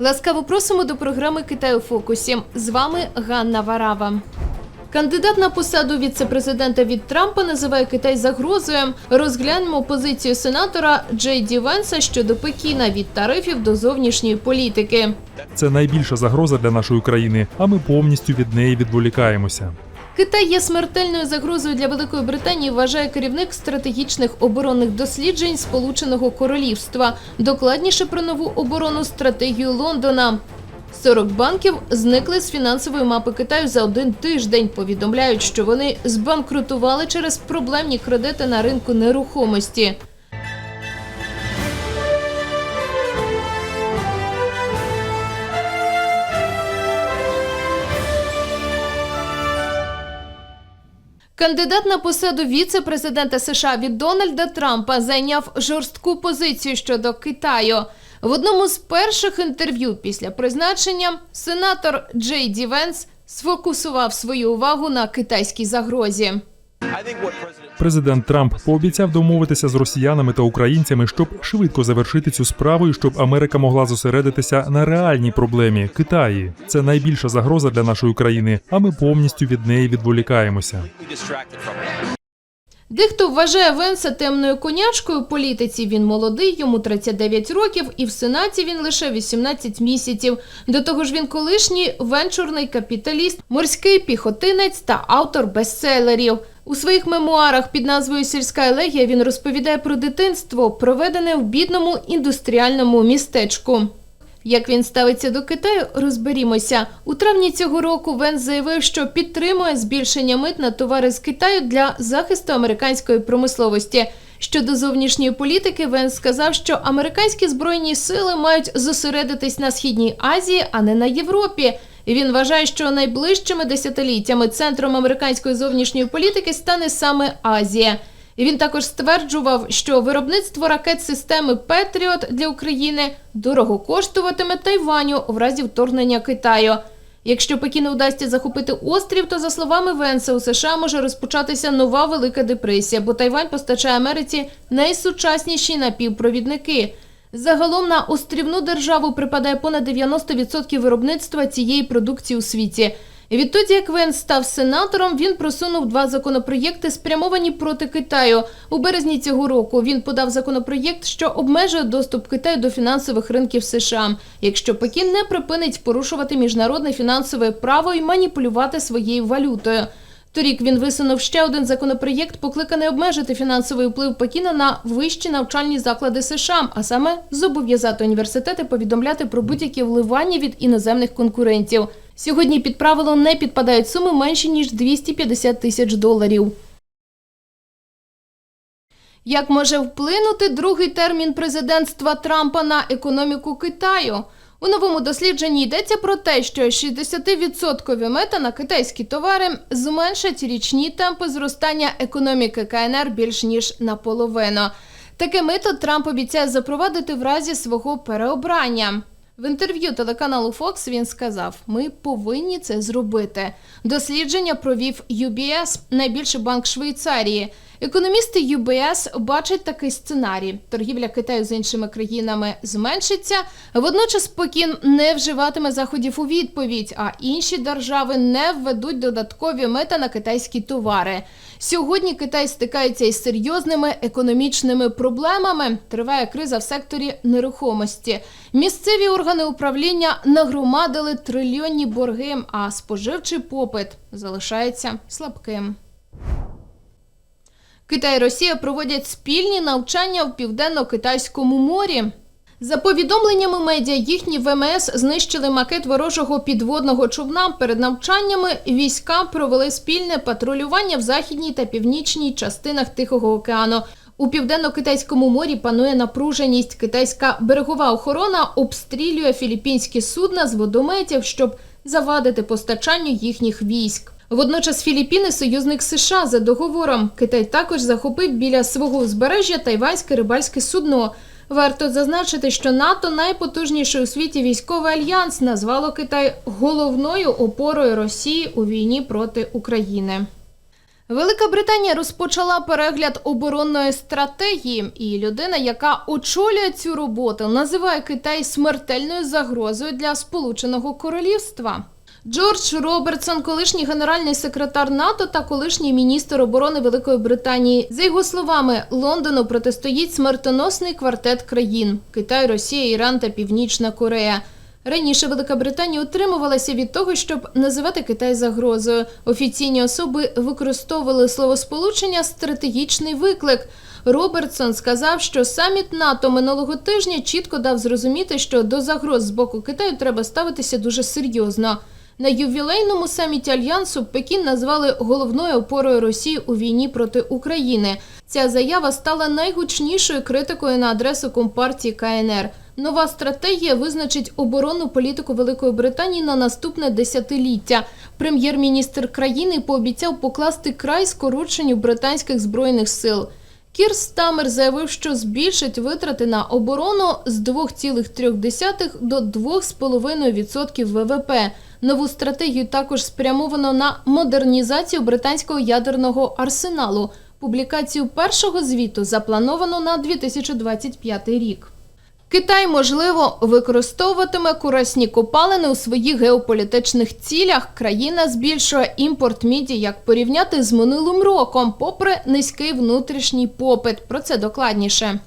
Ласкаво просимо до програми Китай у фокусі. З вами Ганна Варава. Кандидат на посаду віце-президента від Трампа називає Китай загрозою. Розглянемо позицію сенатора Джей Ді Венса щодо Пекіна від тарифів до зовнішньої політики. Це найбільша загроза для нашої країни, а ми повністю від неї відволікаємося. Китай є смертельною загрозою для Великої Британії, вважає керівник стратегічних оборонних досліджень Сполученого Королівства. Докладніше про нову оборону стратегію Лондона. 40 банків зникли з фінансової мапи Китаю за один тиждень. Повідомляють, що вони збанкрутували через проблемні кредити на ринку нерухомості. Кандидат на посаду віце-президента США від Дональда Трампа зайняв жорстку позицію щодо Китаю. В одному з перших інтерв'ю після призначення сенатор Джей Ді Венс сфокусував свою увагу на китайській загрозі. Президент Трамп пообіцяв домовитися з росіянами та українцями, щоб швидко завершити цю справу і щоб Америка могла зосередитися на реальній проблемі Китаї. Це найбільша загроза для нашої країни, а ми повністю від неї відволікаємося. Дехто вважає Венса темною конячкою в політиці. Він молодий, йому 39 років, і в сенаті він лише 18 місяців. До того ж, він колишній венчурний капіталіст, морський піхотинець та автор бестселерів. У своїх мемуарах під назвою Сільська елегія він розповідає про дитинство, проведене в бідному індустріальному містечку. Як він ставиться до Китаю, розберімося. У травні цього року Венс заявив, що підтримує збільшення мит на товари з Китаю для захисту американської промисловості. Щодо зовнішньої політики, Венс сказав, що американські збройні сили мають зосередитись на східній Азії, а не на Європі. Він вважає, що найближчими десятиліттями центром американської зовнішньої політики стане саме Азія. І він також стверджував, що виробництво ракет системи Петріот для України дорого коштуватиме Тайваню в разі вторгнення Китаю. Якщо Пекіну вдасться захопити острів, то за словами Венса у США може розпочатися нова велика депресія, бо Тайвань постачає Америці найсучасніші напівпровідники. Загалом на острівну державу припадає понад 90% виробництва цієї продукції у світі. Відтоді, як Вен став сенатором, він просунув два законопроєкти, спрямовані проти Китаю. У березні цього року він подав законопроєкт, що обмежує доступ Китаю до фінансових ринків США, якщо Пекін не припинить порушувати міжнародне фінансове право і маніпулювати своєю валютою. Торік він висунув ще один законопроєкт, покликаний обмежити фінансовий вплив Пекіна на вищі навчальні заклади США, а саме зобов'язати університети повідомляти про будь-які вливання від іноземних конкурентів. Сьогодні під правило не підпадають суми менші ніж 250 тисяч доларів. Як може вплинути другий термін президентства Трампа на економіку Китаю? У новому дослідженні йдеться про те, що 60% мета на китайські товари зменшать річні темпи зростання економіки КНР більш ніж наполовину. Таке мито Трамп обіцяє запровадити в разі свого переобрання. В інтерв'ю телеканалу Fox він сказав: Ми повинні це зробити. Дослідження провів UBS, найбільший банк Швейцарії. Економісти UBS бачать такий сценарій: торгівля Китаю з іншими країнами зменшиться. Водночас Пекін не вживатиме заходів у відповідь, а інші держави не введуть додаткові мета на китайські товари. Сьогодні Китай стикається із серйозними економічними проблемами. Триває криза в секторі нерухомості. Місцеві органи управління нагромадили трильйонні борги, а споживчий попит залишається слабким. Китай і Росія проводять спільні навчання в південно-китайському морі. За повідомленнями медіа, їхні ВМС знищили макет ворожого підводного човна. Перед навчаннями війська провели спільне патрулювання в західній та північній частинах Тихого океану. У південно-китайському морі панує напруженість. Китайська берегова охорона обстрілює філіппінські судна з водометів, щоб завадити постачанню їхніх військ. Водночас Філіппіни союзник США за договором. Китай також захопив біля свого узбережжя тайванське рибальське судно. Варто зазначити, що НАТО найпотужніший у світі військовий альянс назвало Китай головною опорою Росії у війні проти України. Велика Британія розпочала перегляд оборонної стратегії, і людина, яка очолює цю роботу, називає Китай смертельною загрозою для Сполученого Королівства. Джордж Робертсон, колишній генеральний секретар НАТО та колишній міністр оборони Великої Британії. За його словами, Лондону протистоїть смертоносний квартет країн: Китай, Росія, Іран та Північна Корея. Раніше Велика Британія утримувалася від того, щоб називати Китай загрозою. Офіційні особи використовували словосполучення стратегічний виклик. Робертсон сказав, що саміт НАТО минулого тижня чітко дав зрозуміти, що до загроз з боку Китаю треба ставитися дуже серйозно. На ювілейному саміті альянсу Пекін назвали головною опорою Росії у війні проти України. Ця заява стала найгучнішою критикою на адресу компартії КНР. Нова стратегія визначить оборонну політику Великої Британії на наступне десятиліття. Прем'єр-міністр країни пообіцяв покласти край скороченню британських збройних сил. Кір Стамер заявив, що збільшить витрати на оборону з 2,3 до 2,5% ВВП. Нову стратегію також спрямовано на модернізацію британського ядерного арсеналу. Публікацію першого звіту заплановано на 2025 рік. Китай, можливо, використовуватиме корисні копалини у своїх геополітичних цілях. Країна збільшує імпорт міді, як порівняти з минулим роком, попри низький внутрішній попит. Про це докладніше.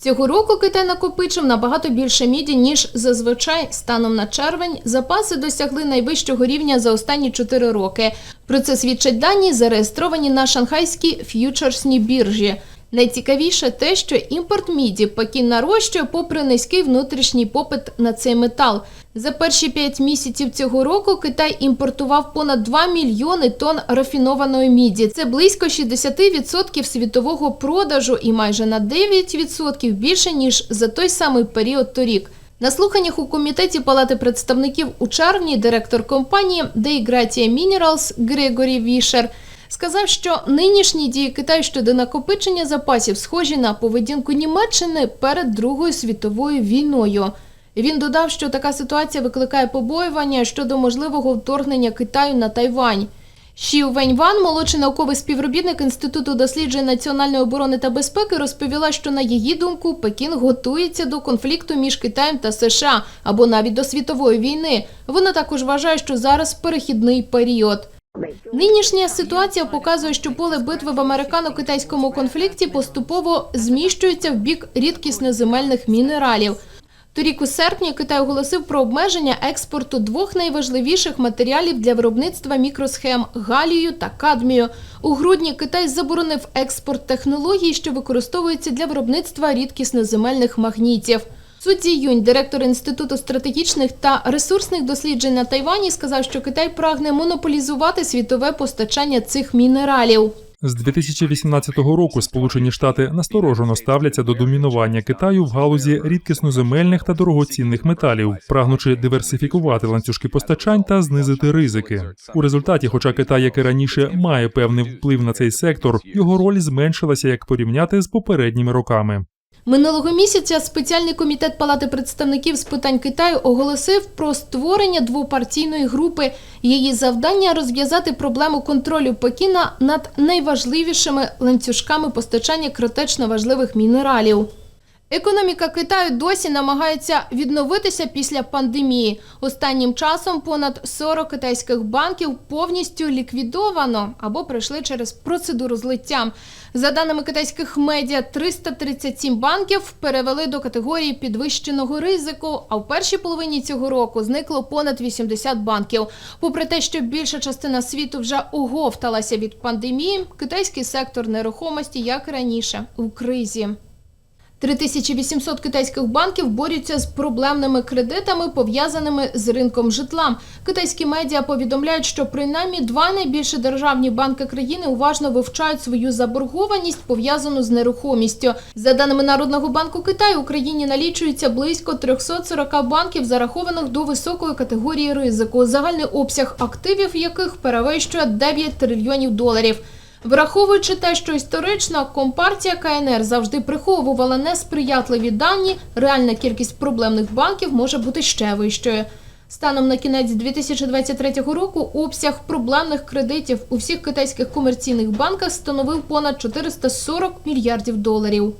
Цього року Китай накопичив набагато більше міді, ніж зазвичай. Станом на червень запаси досягли найвищого рівня за останні 4 роки. Про це свідчать дані, зареєстровані на шанхайській ф'ючерсній біржі. Найцікавіше те, що імпорт міді Пекін нарощує попри низький внутрішній попит на цей метал. За перші п'ять місяців цього року Китай імпортував понад 2 мільйони тонн рафінованої міді. Це близько 60% світового продажу і майже на 9% більше ніж за той самий період торік. На слуханнях у комітеті Палати представників у червні директор компанії Deigratia Minerals Грегорі Вішер сказав, що нинішні дії Китаю щодо накопичення запасів схожі на поведінку Німеччини перед Другою світовою війною. Він додав, що така ситуація викликає побоювання щодо можливого вторгнення Китаю на Тайвань. Шіу Веньван, молодший науковий співробітник Інституту досліджень національної оборони та безпеки, розповіла, що на її думку Пекін готується до конфлікту між Китаєм та США або навіть до світової війни. Вона також вважає, що зараз перехідний період. Нинішня ситуація показує, що поле битви в американо-китайському конфлікті поступово зміщується в бік рідкісноземельних мінералів. Торік у серпні Китай оголосив про обмеження експорту двох найважливіших матеріалів для виробництва мікросхем галію та кадмію. У грудні Китай заборонив експорт технологій, що використовуються для виробництва рідкісноземельних магнітів. Судді Юнь, директор Інституту стратегічних та ресурсних досліджень на Тайвані, сказав, що Китай прагне монополізувати світове постачання цих мінералів. З 2018 року Сполучені Штати насторожено ставляться до домінування Китаю в галузі рідкісноземельних та дорогоцінних металів, прагнучи диверсифікувати ланцюжки постачань та знизити ризики. У результаті, хоча Китай, як і раніше, має певний вплив на цей сектор, його роль зменшилася як порівняти з попередніми роками. Минулого місяця спеціальний комітет Палати представників з питань Китаю оголосив про створення двопартійної групи. Її завдання розв'язати проблему контролю Пекіна над найважливішими ланцюжками постачання критично важливих мінералів. Економіка Китаю досі намагається відновитися після пандемії. Останнім часом понад 40 китайських банків повністю ліквідовано або пройшли через процедуру злиття. За даними китайських медіа, 337 банків перевели до категорії підвищеного ризику. А в першій половині цього року зникло понад 80 банків. Попри те, що більша частина світу вже оговталася від пандемії, китайський сектор нерухомості, як раніше, у кризі. 3800 китайських банків борються з проблемними кредитами, пов'язаними з ринком житла. Китайські медіа повідомляють, що принаймні два найбільші державні банки країни уважно вивчають свою заборгованість, пов'язану з нерухомістю. За даними Народного банку Китаю, Україні налічується близько 340 банків, зарахованих до високої категорії ризику, загальний обсяг активів яких перевищує 9 трильйонів доларів. Враховуючи те, що історично компартія КНР завжди приховувала несприятливі дані, реальна кількість проблемних банків може бути ще вищою. Станом на кінець 2023 року обсяг проблемних кредитів у всіх китайських комерційних банках становив понад 440 мільярдів доларів.